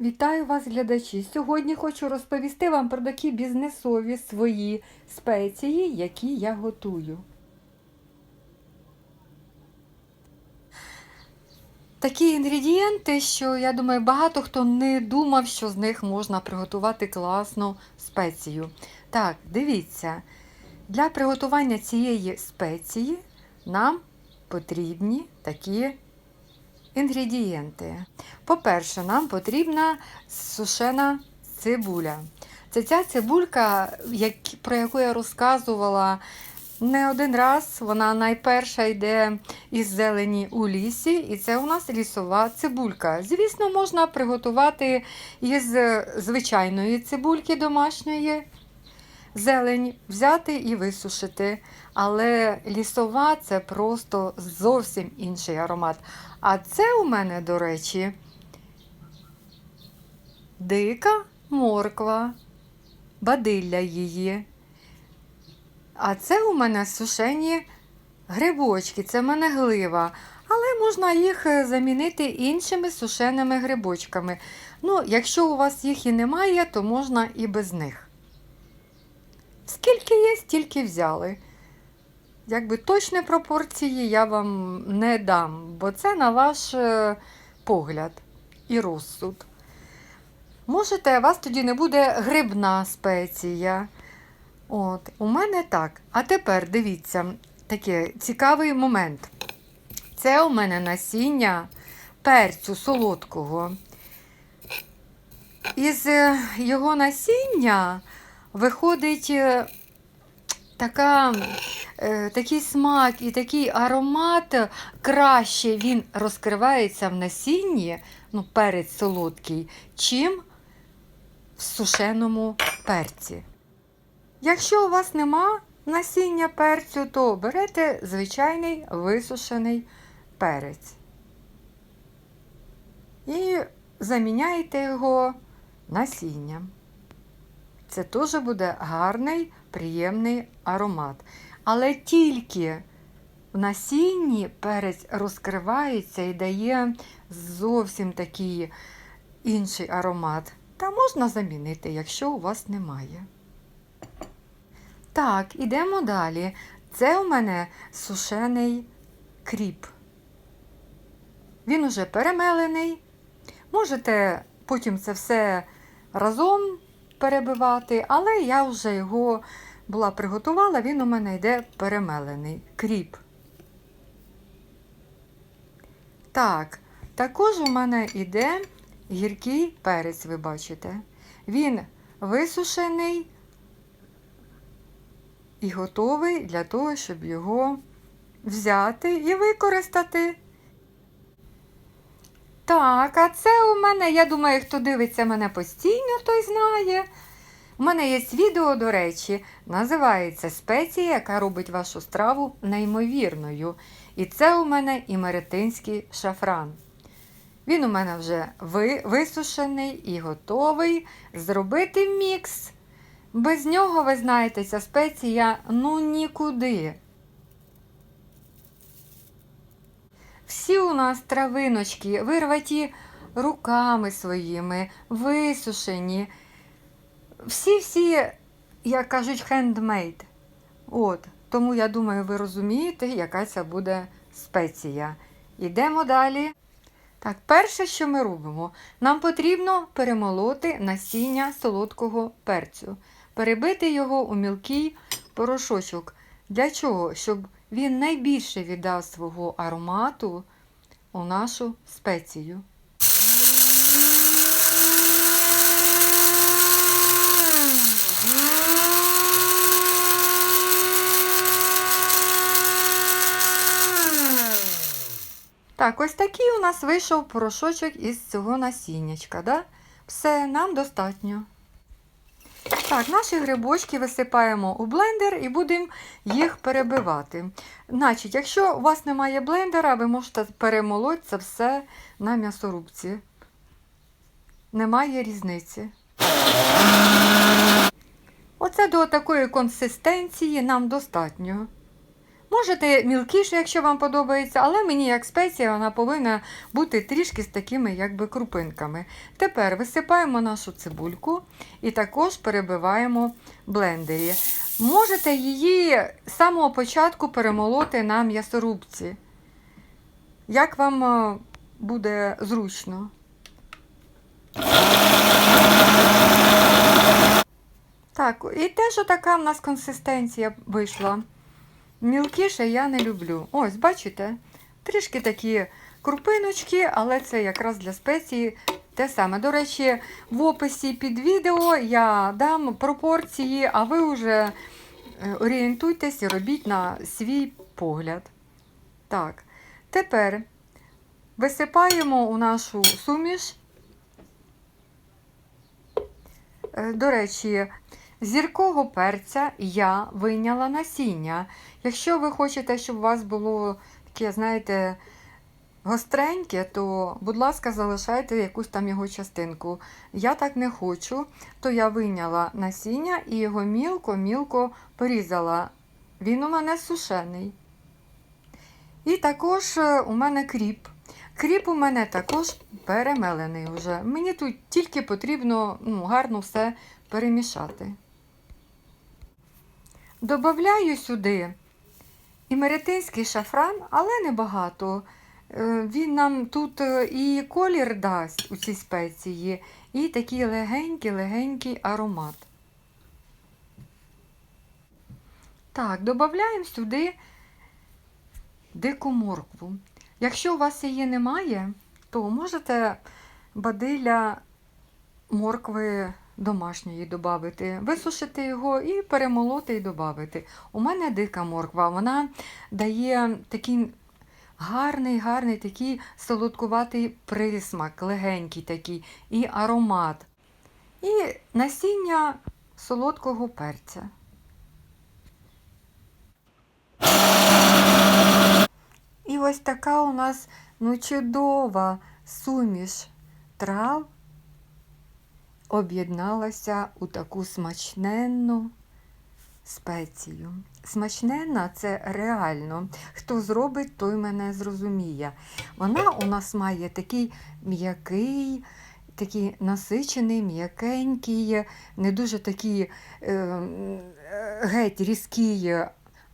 Вітаю вас, глядачі! Сьогодні хочу розповісти вам про такі бізнесові свої спеції, які я готую. Такі інгредієнти, що я думаю, багато хто не думав, що з них можна приготувати класну спецію. Так, дивіться, для приготування цієї спеції нам потрібні такі інгредієнти. По-перше, нам потрібна сушена цибуля. Це ця цибулька, про яку я розказувала не один раз. Вона найперша йде із зелені у лісі, і це у нас лісова цибулька. Звісно, можна приготувати із звичайної цибульки домашньої. Зелень взяти і висушити. Але лісова це просто зовсім інший аромат. А це у мене, до речі, дика морква, бадилля її. А це у мене сушені грибочки, це в мене глива. Але можна їх е, замінити іншими сушеними грибочками. Ну, якщо у вас їх і немає, то можна і без них. Скільки є, стільки взяли. Якби точні пропорції я вам не дам, бо це на ваш е, погляд і розсуд. Можете, у вас тоді не буде грибна спеція. От, у мене так. А тепер дивіться, такий цікавий момент. Це у мене насіння перцю солодкого. Із е, його насіння виходить е, така, е, такий смак і такий аромат краще він розкривається в насінні, ну, перець солодкий, чим в сушеному перці. Якщо у вас нема насіння перцю, то берете звичайний висушений перець. І заміняєте його насінням. Це теж буде гарний, приємний аромат. Але тільки в насінні перець розкривається і дає зовсім такий інший аромат. Та можна замінити, якщо у вас немає. Так, ідемо далі. Це у мене сушений кріп. Він уже перемелений. Можете потім це все разом перебивати, але я вже його була приготувала, він у мене йде перемелений. Кріп. Так, також у мене йде гіркий перець, ви бачите. Він висушений і готовий для того, щоб його взяти і використати. Так, а це у мене, я думаю, хто дивиться мене постійно, той знає. У мене є відео, до речі, називається Спеція, яка робить вашу страву неймовірною. І це у мене імеретинський шафран. Він у мене вже висушений і готовий зробити мікс. Без нього, ви знаєте, ця спеція ну нікуди. Всі у нас травиночки вирваті руками своїми, висушені. Всі-всі, як кажуть, хендмейд. От, тому я думаю, ви розумієте, яка це буде спеція. Йдемо далі. Так, перше, що ми робимо, нам потрібно перемолоти насіння солодкого перцю, перебити його у мілкий порошочок. Для чого? Щоб він найбільше віддав свого аромату у нашу спецію. Так, ось такий у нас вийшов порошочок із цього насіннячка. Да? Все, нам достатньо. Так, наші грибочки висипаємо у блендер і будемо їх перебивати. Значить, якщо у вас немає блендера, ви можете перемолоти це все на м'ясорубці. Немає різниці. Оце до такої консистенції нам достатньо. Можете мілкіше, якщо вам подобається, але мені як спеція вона повинна бути трішки з такими якби крупинками. Тепер висипаємо нашу цибульку і також перебиваємо блендері. Можете її з самого початку перемолоти на м'ясорубці. Як вам е, буде зручно? Так, і теж така в нас консистенція вийшла. Мілкіше я не люблю. Ось, бачите? Трішки такі крупиночки, але це якраз для спеції те саме. До речі, в описі під відео я дам пропорції, а ви вже е, орієнтуйтесь і робіть на свій погляд. Так, тепер висипаємо у нашу суміш. Е, До речі, з гіркого перця я вийняла насіння. Якщо ви хочете, щоб у вас було таке, знаєте, гостреньке, то, будь ласка, залишайте якусь там його частинку. Я так не хочу, то я вийняла насіння і його мілко-мілко порізала. Він у мене сушений. І також е, у мене кріп. Кріп у мене також перемелений вже. Мені тут тільки потрібно ну, гарно все перемішати. Добавляю сюди імеретинський шафран, але небагато. Е, Він нам тут е, і колір дасть у цій спеції, і такий легенький-легенький аромат. Так, додаємо сюди дику моркву. Якщо у вас її немає, то можете бадилля моркви домашньої додати, висушити його і перемолоти і додати. У мене дика морква, вона дає такий гарний, гарний такий солодкуватий присмак, легенький такий, і аромат. І насіння солодкого перця. І ось така у нас ну, чудова суміш трав об'єдналася у таку смачненну спецію. Смачненна це реально. Хто зробить, той мене зрозуміє. Вона у нас має такий м'який, такий насичений, м'якенький, не дуже такий е, геть різкий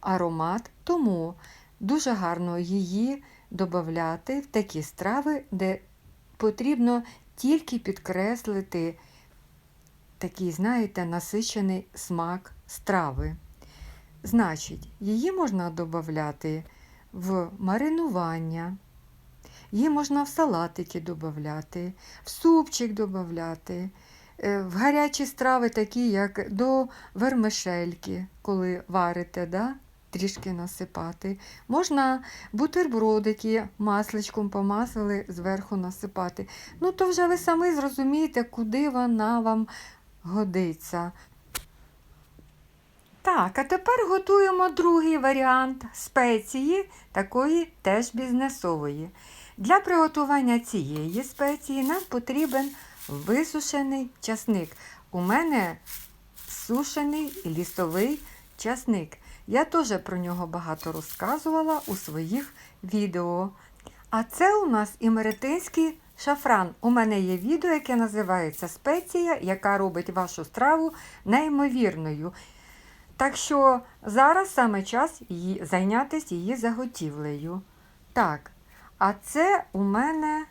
аромат. Тому дуже гарно її додати в такі страви, де потрібно тільки підкреслити такий, знаєте, насичений смак страви. Значить, її можна додати в маринування, її можна в салатики додати, в супчик додати, е, в гарячі страви, такі, як до вермишельки, коли варите, да? трішки насипати. Можна бутербродики масличком помасили, зверху насипати. Ну, то вже ви самі зрозумієте, куди вона вам годиться. Так, а тепер готуємо другий варіант спеції, такої теж бізнесової. Для приготування цієї спеції нам потрібен висушений часник. У мене сушений лісовий часник. Я теж про нього багато розказувала у своїх відео. А це у нас імеретинський шафран. У мене є відео, яке називається Спеція, яка робить вашу страву неймовірною. Так що зараз саме час її, зайнятися її заготівлею. Так, а це у мене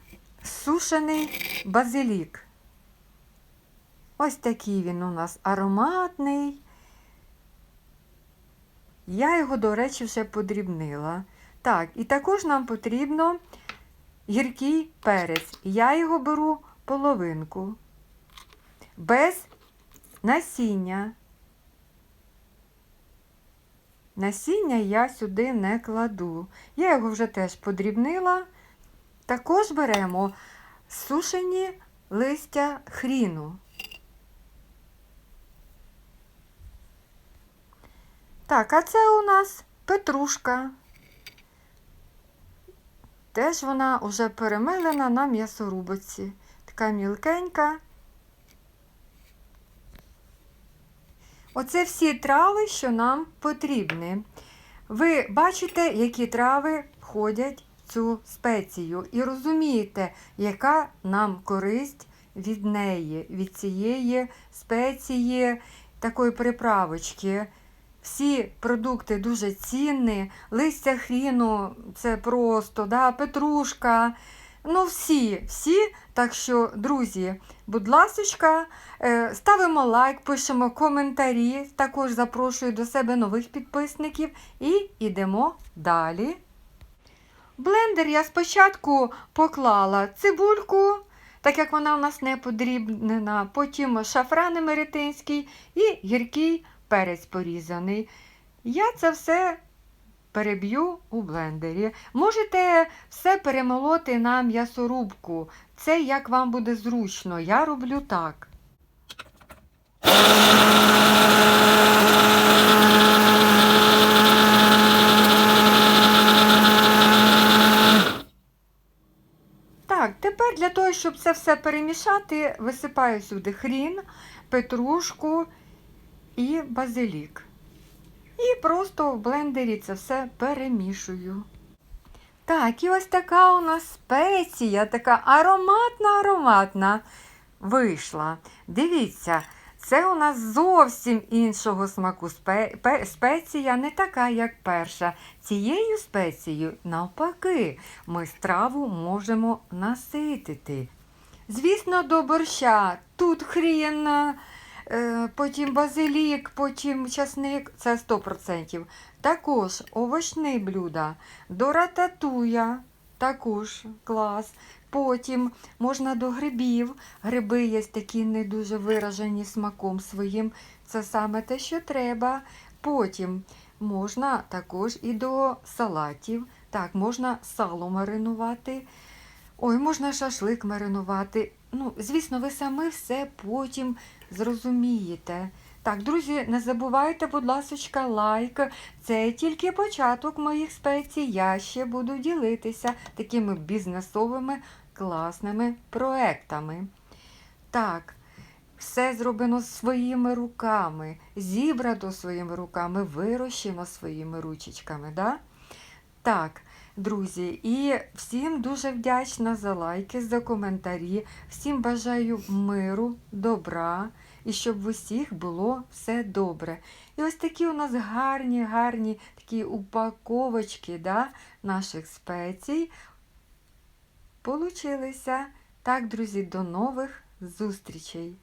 сушений базилік. Ось такий він у нас ароматний. Я його, до речі, вже подрібнила. Так, і також нам потрібно гіркий перець. Я його беру половинку. Без насіння. Насіння я сюди не кладу. Я його вже теж подрібнила. Також беремо сушені листя хріну. Так, а це у нас петрушка. Теж вона вже перемелена на м'ясорубиці. Така мілкенька. Оце всі трави, що нам потрібні. Ви бачите, які трави входять в цю спецію, і розумієте, яка нам користь від неї, від цієї спеції, такої приправочки. Всі продукти дуже цінні, листя хріну це просто, да, петрушка. Ну, всі, всі. Так що, друзі, будь ласочка, е, ставимо лайк, пишемо коментарі. Також запрошую до себе нових підписників і йдемо далі. Блендер я спочатку поклала цибульку, так як вона у нас не подрібнена, потім шафран емеретинський і гіркий перець порізаний. Я це все переб'ю у блендері. Можете все перемолоти на м'ясорубку. Це як вам буде зручно. Я роблю так. Так, тепер для того, щоб це все перемішати, висипаю сюди хрін, петрушку і базилік. І просто в блендері це все перемішую. Так, і ось така у нас спеція, така ароматна, ароматна вийшла. Дивіться, це у нас зовсім іншого смаку спе- спеція, не така, як перша. Цією спецією, навпаки, ми страву можемо наситити. Звісно, до борща тут хрін, потім базилік, потім часник це 100%. Також овочні блюда. До рататуя також клас. Потім можна до грибів. Гриби є такі не дуже виражені смаком своїм. Це саме те, що треба. Потім можна також і до салатів. Так, можна сало маринувати. Ой, можна шашлик маринувати. Ну, звісно, ви самі все потім зрозумієте. Так, друзі, не забувайте, будь ласка, лайк. Це тільки початок моїх спецій. Я ще буду ділитися такими бізнесовими класними проектами. Так, все зроблено своїми руками, зібрано своїми руками, вирощено своїми ручечками. Да? Так, друзі, і всім дуже вдячна за лайки, за коментарі. Всім бажаю миру, добра і щоб в усіх було все добре. І ось такі у нас гарні, гарні такі упаковочки да, наших спецій получилися. Так, друзі, до нових зустрічей!